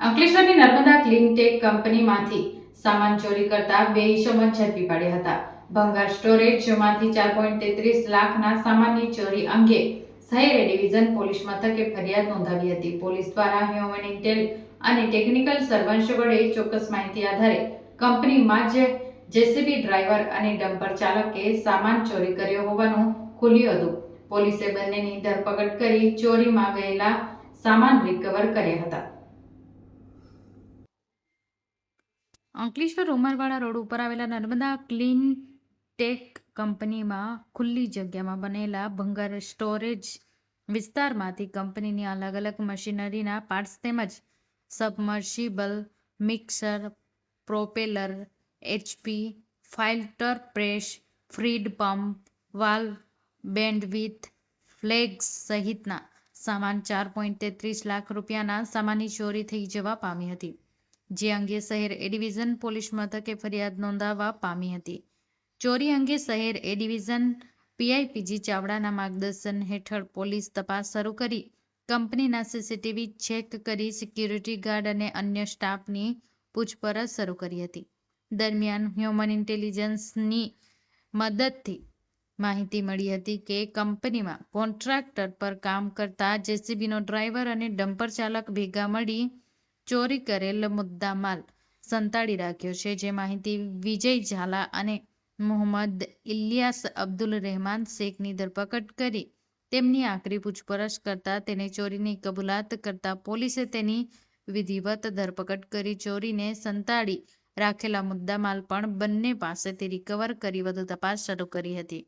અંકલેશ્વરની નર્મદા ક્લીનટેક કંપનીમાંથી સામાન ચોરી કરતા બે ઇસમો ઝડપી પાડ્યા હતા. ભંગાર સ્ટોરેજમાંથી ચાર પોઈન્ટ તેત્રીસ લાખના સામાનની ચોરી અંગે સહેરે ડિવિઝન પોલીસ મથકે ફરિયાદ નોંધાવી હતી. પોલીસ દ્વારા હ્યુમન ઇન્ટેલ અને ટેકનિકલ સર્વન્સ વડે ચોક્કસ માહિતી આધારે કંપનીમાં જ જેસીબી ડ્રાઈવર અને ડમ્પર ચાલકે સામાન ચોરી કર્યો હોવાનું ખુલ્યું હતું. પોલીસે બંનેની ધરપકડ કરી ચોરીમાં ગયેલા સામાન રિકવર કર્યા હતા. અંકલેશ્વર ઉમરવાડા રોડ ઉપર આવેલા નર્મદા ક્લીન ટેક કંપનીમાં ખુલ્લી જગ્યામાં બનેલા ભંગાર સ્ટોરેજ વિસ્તારમાંથી કંપનીની અલગ અલગ મશીનરીના પાર્ટ્સ તેમજ submersible mixer, propeller, HP filter press feed pump valve bandwidth, flags સહિતના સામાન ચાર પોઈન્ટ તેત્રીસ લાખ રૂપિયાના સામાનની ચોરી થઈ જવા પામી હતી. જે અંગે શહેર એ ડિવિઝન પોલીસ મથકે ફરિયાદ નોંધાવવા પામી હતી. ચોરી અંગે શહેર એ ડિવિઝન પીઆઈપીજી ચાવડાના માર્ગદર્શન હેઠળ પોલીસ તપાસ શરૂ કરી. કંપનીના સીસીટીવી ચેક કરી સિક્યુરિટી ગાર્ડ અને અન્ય સ્ટાફની પૂછપરછ શરૂ કરી હતી. દરમિયાન હ્યુમન ઇન્ટેલિજન્સની મદદથી માહિતી મળી હતી કે કંપનીમાં કોન્ટ્રાક્ટર પર કામ કરતા જેસીબીનો ડ્રાઈવર અને ડમ્પર ચાલક ભેગા મળી ચોરી કરેલ મુદ્દામાલ સંતાડી રાખ્યો છે. જે માહિતી વિજય ઝાલા અને મોહમ્મદ ઇલિયાસ અબ્દુલ રહેમાન શેખની ધરપકડ કરી તેમની આકરી પૂછપરછ કરતા તેને ચોરીની કબૂલાત કરતા પોલીસે તેની વિધિવત ધરપકડ કરી ચોરીને સંતાડી રાખેલા મુદ્દામાલ પણ બંને પાસેથી રિકવર કરી વધુ તપાસ શરૂ કરી હતી.